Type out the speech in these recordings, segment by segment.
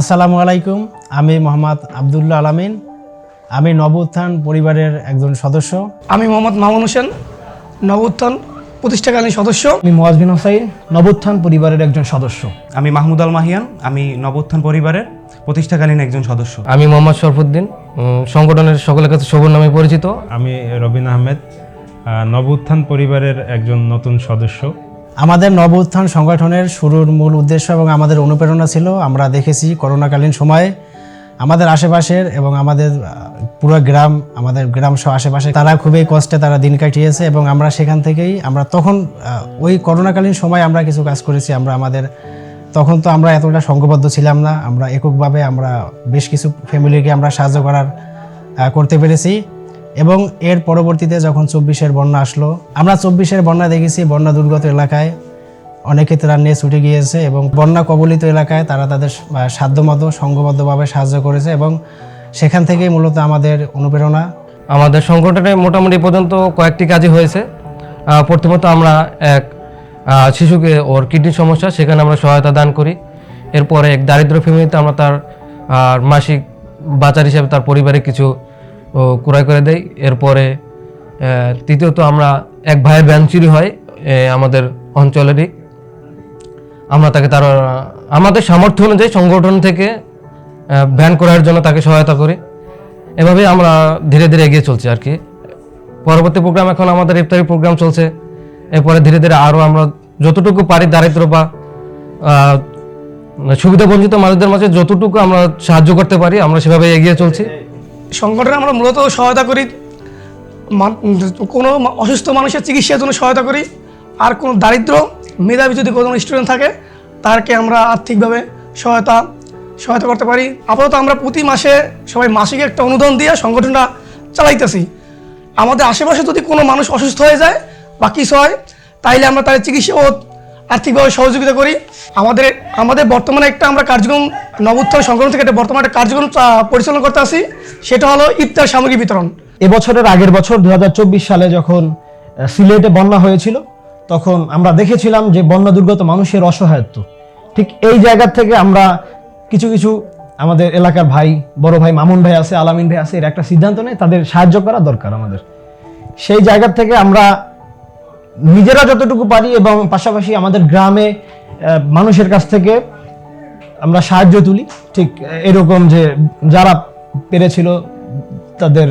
আসসালামু আলাইকুম আমি মোহাম্মদ আবদুল্লাহ আলামিন। আমি নব উত্থান পরিবারের একজন সদস্য। আমি মোহাম্মদ মামুন হোসেন নবোত্থান প্রতিষ্ঠাকালীন সদস্য। আমি মোয়াজবিন হোসাইন নবোত্থান পরিবারের একজন সদস্য। আমি মাহমুদ আল মাহিয়ান আমি নবোত্থান পরিবারের প্রতিষ্ঠাকালীন একজন সদস্য। আমি মোহাম্মদ শরফুদ্দিন সংগঠনের সকলের কাছে শোভন নামে পরিচিত। আমি রবিন আহমেদ আহ, নব উত্থান পরিবারের একজন নতুন সদস্য। আমাদের নব উত্থান সংগঠনের শুরুর মূল উদ্দেশ্য এবং আমাদের অনুপ্রেরণা ছিল, আমরা দেখেছি করোনাকালীন সময়ে আমাদের আশেপাশের এবং আমাদের পুরো গ্রাম, আমাদের গ্রাম সহ আশেপাশে তারা খুবই কষ্টে তারা দিন কাটিয়েছে এবং আমরা সেখান থেকেই, আমরা তখন ওই করোনাকালীন সময় আমরা কিছু কাজ করেছি, আমরা আমাদের, তখন তো আমরা এতটা সংঘবদ্ধ ছিলাম না, আমরা এককভাবে আমরা বেশ কিছু ফ্যামিলিকে আমরা সাহায্য করার করতে পেরেছি। এবং এর পরবর্তীতে যখন চব্বিশের বন্যা আসলো, আমরা চব্বিশের বন্যা দেখেছি বন্যা দুর্গত এলাকায়। অনেকে তারা নেচ উঠে গিয়েছে এবং বন্যা কবলিত এলাকায় তারা তাদের সাধ্যমতো সংঘবদ্ধভাবে সাহায্য করেছে এবং সেখান থেকেই মূলত আমাদের অনুপ্রেরণা। আমাদের সংগঠনে মোটামুটি পর্যন্ত কয়েকটি কাজই হয়েছে। প্রথমত আমরা এক শিশুকে ওর কিডনির সমস্যা, সেখানে আমরা সহায়তা দান করি। এরপরে এক দারিদ্র ফ্যামিলিতে আমরা তার মাসিক বাজার হিসেবে তার পরিবারে কিছু ক্রয় করে দেয়। এরপরে তৃতীয়ত আমরা এক ভাইয়ের ব্যান চুরি হয় আমাদের অঞ্চলেরই। আমরা তাকে তার, আমাদের সামর্থ্য অনুযায়ী সংগঠন থেকে ব্যান করার জন্য তাকে সহায়তা করি। এভাবে আমরা ধীরে ধীরে এগিয়ে চলছি আর কি। পরবর্তী প্রোগ্রাম এখন আমাদের ইফতারি প্রোগ্রাম চলছে। এরপরে ধীরে ধীরে আরও আমরা যতটুকু পারি দারিদ্র বা সুবিধা বঞ্চিত মানুষদের মাঝে যতটুকু আমরা সাহায্য করতে পারি, আমরা সেভাবে এগিয়ে চলছি। সংগঠনে আমরা মূলত সহায়তা করি। কোনো অসুস্থ মানুষের চিকিৎসার জন্য সহায়তা করি। আর কোনো দারিদ্র মেধাবী যদি কোনো স্টুডেন্ট থাকে, তারকে আমরা আর্থিকভাবে সহায়তা সহায়তা করতে পারি। আপাতত আমরা প্রতি মাসে সবাই মাসিক একটা অনুদান দিয়ে সংগঠনটা চালাইতেছি। আমাদের আশেপাশে যদি কোনো মানুষ অসুস্থ হয়ে যায় বা কিছু হয়, তাইলে আমরা তাদের চিকিৎসা ও আর্থিকভাবে সহযোগিতা করি। আমাদের আমাদের বর্তমানে একটা আমরা কার্যক্রম, নবোত্থান সংগঠন থেকে একটা বর্তমানে একটা কার্যক্রম পরিচালনা করতে আসি। সেটা হলো ইফতার সামগ্রী বিতরণ। এবছরের আগের বছর দু সালে যখন সিলেটে বন্যা হয়েছিল, তখন আমরা দেখেছিলাম যে বন্যা দুর্গত মানুষের অসহায়ত্ব। ঠিক এই জায়গা থেকে আমরা কিছু কিছু আমাদের এলাকার ভাই, বড় ভাই মামুন ভাই আছে, আলামিন ভাই আছে, এর একটা সিদ্ধান্ত নেই তাদের সাহায্য করা দরকার আমাদের। সেই জায়গা থেকে আমরা নিজেরা যতটুকু পারি এবং পাশাপাশি আমাদের গ্রামে মানুষের কাছ থেকে আমরা সাহায্য তুলি। ঠিক এরকম যে যারা পেরেছিল তাদের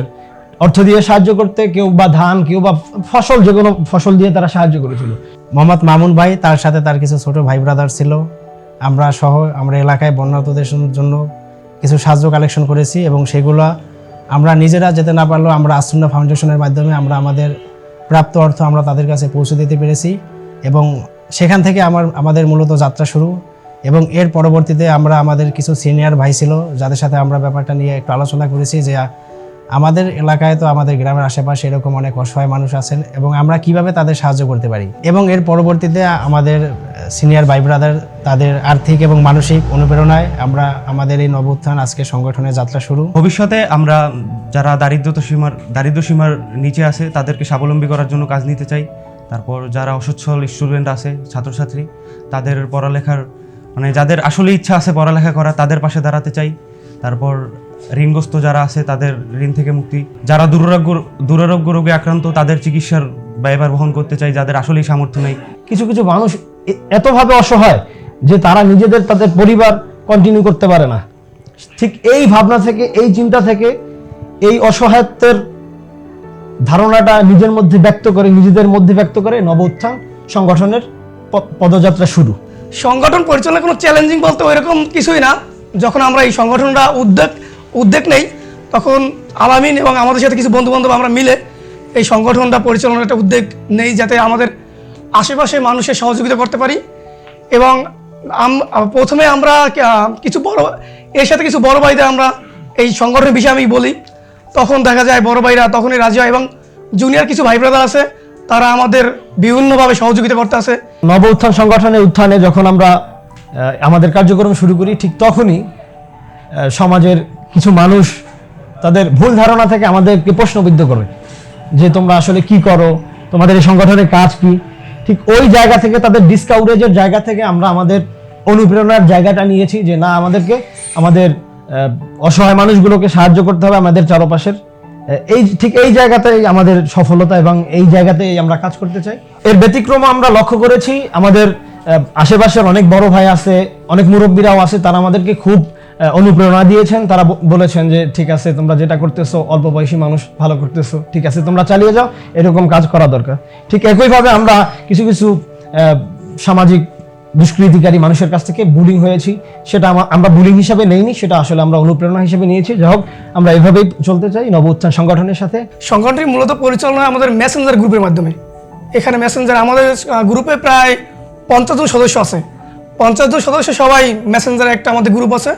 অর্থ দিয়ে সাহায্য করতে, কেউ বা ধান, কেউ বা ফসল, যে কোনো ফসল দিয়ে তারা সাহায্য করেছিল। মোহাম্মদ মামুন ভাই, তার সাথে তার কিছু ছোট ভাই ব্রাদার ছিল। আমরা সহ, আমরা এলাকায় বন্যার্তদের জন্য কিছু সাহায্য কালেকশন করেছি এবং সেগুলো আমরা নিজেরা যেতে না পারলেও আমরা আসুন্না ফাউন্ডেশনের মাধ্যমে আমরা আমাদের প্রাপ্ত অর্থ আমরা তাদের কাছে পৌঁছে দিতে পেরেছি এবং সেখান থেকে আমার, আমাদের মূলত যাত্রা শুরু এবং এর পরবর্তীতে আমরা আমাদের কিছু সিনিয়র ভাই ছিল, যাদের সাথে আমরা ব্যাপারটা নিয়ে একটু আলোচনা করেছি যে আমাদের এলাকায় তো আমাদের গ্রামের আশেপাশে এরকম অনেক অসহায় মানুষ আছেন এবং আমরা কীভাবে তাদের সাহায্য করতে পারি? এবং এর পরবর্তীতে আমাদের সিনিয়র ভাই ব্রাদার তাদের আর্থিক এবং মানসিক অনুপ্রেরণায় আমরা আমাদের এই নব উত্থান আজকে সংগঠনের যাত্রা শুরু। ভবিষ্যতে আমরা যারা দারিদ্রতা সীমার, দারিদ্র সীমার নিচে আছে তাদেরকে স্বাবলম্বী করার জন্য কাজ নিতে চাই। তারপর যারা অসচ্ছল স্টুডেন্ট আছে, ছাত্রছাত্রী, তাদের পড়ালেখার মানে যাদের আসলে ইচ্ছা আছে পড়ালেখা করা, তাদের পাশে দাঁড়াতে চাই। তারপর ঋণগ্রস্ত যারা আছে তাদের ঋণ থেকে মুক্তি। যারা দুরারোগ্য দুরারোগ্য রোগে আক্রান্ত তাদের চিকিৎসার ব্যয়ভার বহন করতে চাই যাদের আসলেই সামর্থ্য নেই। কিছু কিছু মানুষ এতভাবে অসহায় যে তারা নিজেদের তাদের পরিবার কন্টিনিউ করতে পারে না। ঠিক এই ভাবনা থেকে এই চিন্তা থেকে এই অসহায়ত্বের ধারণাটা নিজের মধ্যে ব্যক্ত করে নিজেদের মধ্যে ব্যক্ত করে নব উত্থান সংগঠনের পদযাত্রা শুরু। সংগঠন পরিচালনা কোনো চ্যালেঞ্জিং বলতে ওইরকম কিছুই না। যখন আমরা এই সংগঠনটা উদ্যোগ উদ্যোগ নেই, তখন আলামিন এবং আমাদের সাথে কিছু বন্ধু বান্ধব আমরা মিলে এই সংগঠনটা পরিচালনার একটা উদ্যোগ নেই যাতে আমাদের আশেপাশে মানুষের সহযোগিতা করতে পারি। এবং প্রথমে আমরা কিছু বড়, এর সাথে কিছু বড় ভাইদের আমরা এই সংগঠনের বিষয়ে আমি বলি। তখন দেখা যায় বড় ভাইরা তখনই রাজি হয় এবং জুনিয়র কিছু ভাই ব্রাদার আছে, তারা আমাদের বিভিন্নভাবে সহযোগিতা করতে আছে নব উত্থান সংগঠনের উত্থানে যখন আমরা আমাদের কার্যক্রম শুরু করি ঠিক তখনই সমাজের কিছু মানুষ তাদের ভুল ধারণা থেকে আমাদেরকে প্রশ্নবিদ্ধ করে যে তোমরা আসলে কি করো, তোমাদের এই সংগঠনের কাজ কি? ঠিক ওই জায়গা থেকে তাদের ডিসকাউরেজের জায়গা থেকে আমরা আমাদের অনুপ্রেরণার জায়গাটা নিয়েছি যে না, আমাদেরকে, আমাদের অসহায় মানুষগুলোকে সাহায্য করতে হবে আমাদের চারপাশের এই ঠিক এই জায়গাতেই আমাদের সফলতা এবং এই জায়গাতেই আমরা কাজ করতে চাই। এর ব্যতিক্রম আমরা লক্ষ্য করেছি। আমাদের আশেপাশের অনেক বড় ভাই আছে, অনেক মুরব্বীরাও আছে, তারা আমাদেরকে খুব অনুপ্রেরণা দিয়েছেন। তারা বলেছেন যে, ঠিক আছে, তোমরা যেটা করতেছো, অল্প বয়সী মানুষ, ভালো করতেছো। ঠিক আছে, তোমরা চালিয়ে যাও। এরকম কাজ করা দরকার। ঠিক একইভাবে আমরা কিছু কিছু সামাজিক দুষ্কৃতিকারী মানুষের কাছ থেকে বুলিং হয়েছি। সেটা আমা- আমরা বুলিং হিসাবে নেইনি, সেটা আসলে আমরা অনুপ্রেরণা হিসেবে নিয়েছি। যাই হোক, আমরা এভাবেই চলতে চাই নব উত্থান সংগঠনের সাথে। সংগঠনটি মূলত পরিচালনা আমাদের মেসেঞ্জার গ্রুপের মাধ্যমে। এখানে মেসেঞ্জার আমাদের গ্রুপে প্রায় পঞ্চাশ জন সদস্য আছে। পঞ্চাশ জন সদস্য সবাই মেসেঞ্জার একটা আমাদের গ্রুপ আছে।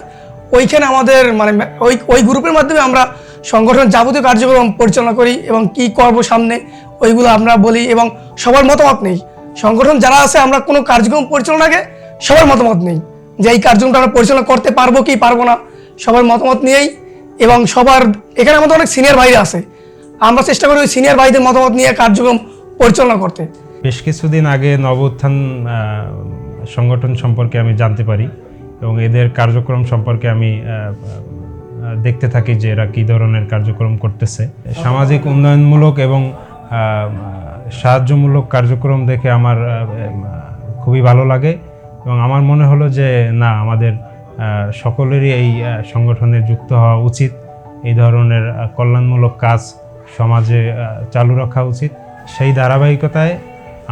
ওইখানে আমাদের মানে ওই ওই গ্রুপের মাধ্যমে আমরা সংগঠনের যাবতীয় কার্যক্রম পরিচালনা করি এবং কি করব সামনে, ওইগুলো আমরা বলি এবং সবার মতামত নেই। সংগঠন যারা আছে, আমরা কোনো কার্যক্রম পরিচালনাকে সবার মতামত নেই যে এই কার্যক্রমটা আমরা পরিচালনা করতে পারব কি পারব না। সবার মতামত নিয়েই এবং সবার, এখানে আমাদের অনেক সিনিয়র ভাইরা আছে। আমরা চেষ্টা করি ওই সিনিয়র ভাইদের মতামত নিয়ে কার্যক্রম পরিচালনা করতে। বেশ কিছুদিন আগে নব উত্থান সংগঠন সম্পর্কে আমি জানতে পারি এবং এদের কার্যক্রম সম্পর্কে আমি দেখতে থাকি যে এরা কী ধরনের কার্যক্রম করতেছে। সামাজিক উন্নয়নমূলক এবং সাহায্যমূলক কার্যক্রম দেখে আমার খুবই ভালো লাগে এবং আমার মনে হলো যে না, আমাদের সকলেরই এই সংগঠনে যুক্ত হওয়া উচিত। এই ধরনের কল্যাণমূলক কাজ সমাজে চালু রাখা উচিত। সেই ধারাবাহিকতায়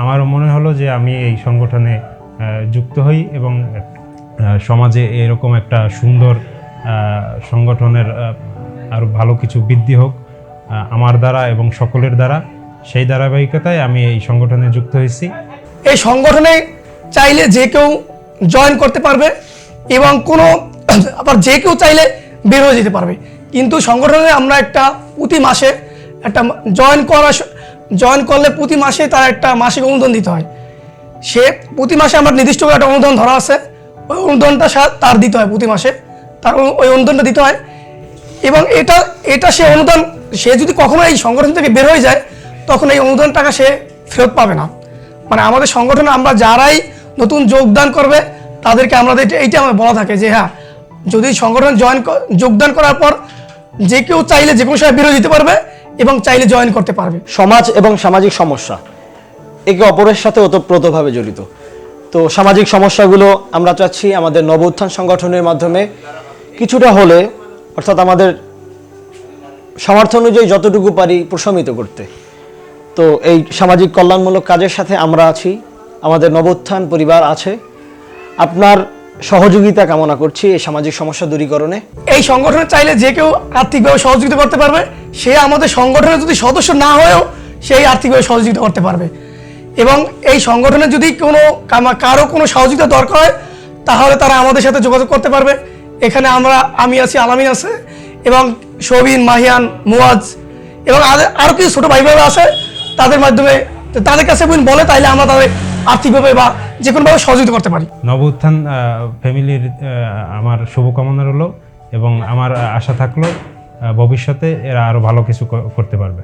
আমারও মনে হলো যে আমি এই সংগঠনে যুক্ত হই এবং সমাজে এরকম একটা সুন্দর সংগঠনের আরও ভালো কিছু বৃদ্ধি হোক আমার দ্বারা এবং সকলের দ্বারা। সেই ধারাবাহিকতায় আমি এই সংগঠনে যুক্ত হয়েছি। এই সংগঠনে চাইলে যে কেউ জয়েন করতে পারবে এবং কোনো আবার যে কেউ চাইলে বের হয়ে যেতে পারবে। কিন্তু সংগঠনে আমরা একটা প্রতি মাসে একটা জয়েন করা জয়েন করলে প্রতি মাসে তার একটা মাসিক অনুদান দিতে হয়। সে প্রতি মাসে আমার নির্দিষ্ট করে একটা অনুদান ধরা আছে। ওই অনুদানটা তার দিতে হয় প্রতি মাসে। তার ওই অনুদানটা দিতে হয়। এবং এটা এটা সে অনুদান, সে যদি কখনো এই সংগঠন থেকে বের হয়ে যায় তখন এই অনুদান টাকা সে ফেরত পাবে না। মানে আমাদের সংগঠনে আমরা যারাই নতুন যোগদান করবে, তাদেরকে আমাদের এটা- এইটা আমার বলা থাকে যে হ্যাঁ যদি সংগঠন জয়েন যোগদান করার পর যে কেউ চাইলে যে কোনো সময় বেরোয় দিতে পারবে এবং চাইলে জয়েন করতে পারবে। সমাজ এবং সামাজিক সমস্যা, একে অপরের সাথে ওতপ্রোতভাবে জড়িত। তো সামাজিক সমস্যাগুলো আমরা চাচ্ছি আমাদের নব উত্থান সংগঠনের মাধ্যমে কিছুটা হলে, অর্থাৎ আমাদের সামর্থ্য অনুযায়ী যতটুকু পারি প্রশমিত করতে। তো এই সামাজিক কল্যাণমূলক কাজের সাথে আমরা আছি, আমাদের নবোত্থান পরিবার আছে। আপনার সহযোগিতা কামনা করছি এই সামাজিক সমস্যা দূরীকরণে। এই সংগঠনে চাইলে যে কেউ আর্থিকভাবে সহযোগিতা করতে পারবে, সে আমাদের সংগঠনের যদি সদস্য না হয়েও সেই আর্থিকভাবে সহযোগিতা করতে পারবে। এবং এই সংগঠনে যদি কোনো কারও কোনো সহযোগিতা দরকার হয়, তাহলে তারা আমাদের সাথে যোগাযোগ করতে পারবে। এখানে আমরা, আমি আছি, আলামিন আছে, এবং সবিন মাহিয়ান মুয়াজ এবং আরে- আরও কিছু ছোটো ভাই বোনেরা আছে। তাদের মাধ্যমে তাদের কাছে বলে, তাইলে আমরা তাদের আর্থিকভাবে বা যে কোনোভাবে সহযোগিতা করতে পারি। নব উত্থান ফ্যামিলির আমার শুভকামনা রলো এবং আমার আশা থাকল ভবিষ্যতে এরা আরও ভালো কিছু করতে পারবে।